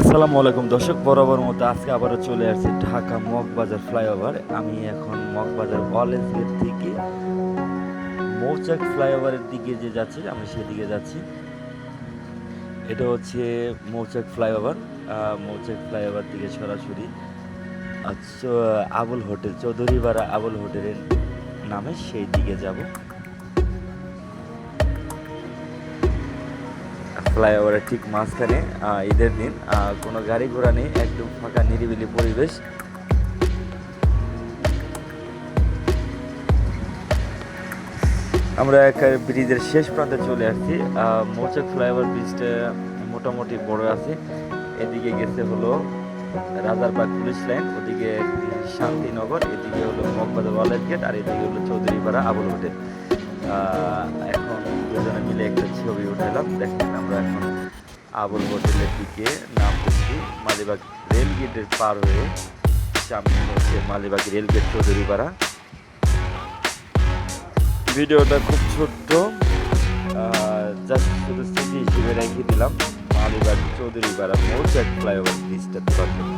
আসসালামু আলাইকুম দর্শক, বরাবর মতো আজকে আবারও চলে আসছে ঢাকা মগবাজার ফ্লাইওভার। আমি এখন মগবাজার কলেজ গেট থেকে মৌচাক ফ্লাইওভারের দিকে যে যাচ্ছি, আমি সেদিকে যাচ্ছি। এটা হচ্ছে মৌচাক ফ্লাইওভার মৌচাক ফ্লাইওভার দিকে সরাসরি। আচ্ছা আবুল হোটেল চৌধুরী চৌধুরীপাড়া আবুল হোটেলের নামে সেই দিকে যাব। ফ্লাইওভারের ঠিক মাঝখানে ঈদের দিন কোনো গাড়ি ঘোড়া নেই, একদম ফাঁকা নিরিবিলি পরিবেশ। আমরা এক ব্রিজের শেষ প্রান্তে চলে আসছি। মৌচাক ফ্লাইওভার ব্রিজটা মোটামুটি বড় আছে। এদিকে গেছে হলো রাজারবাগ পুলিশ লাইন, ওদিকে শান্তিনগর, এদিকে হলো মগবাজার ওয়ালেট গেট, আর এদিকে হলো চৌধুরীপাড়া আবুল হোটেল। ছবি উঠালাম। দেখেন আমরা এখন আবুল হোটেলের দিকে নামতেছি। মালিবাগ রেল গেটের পার হয়ে সামনে হচ্ছে মালিবাগ রেল গেট চৌধুরীপাড়া। ভিডিওটা খুব ছোট্ট। জাস্ট শুধু স্মৃতি হিসেবে রেখে দিলাম। মালিবাগ চৌধুরীপাড়া মৌচাক ফ্লাইওভার ব্রিজটা দেখার জন্য।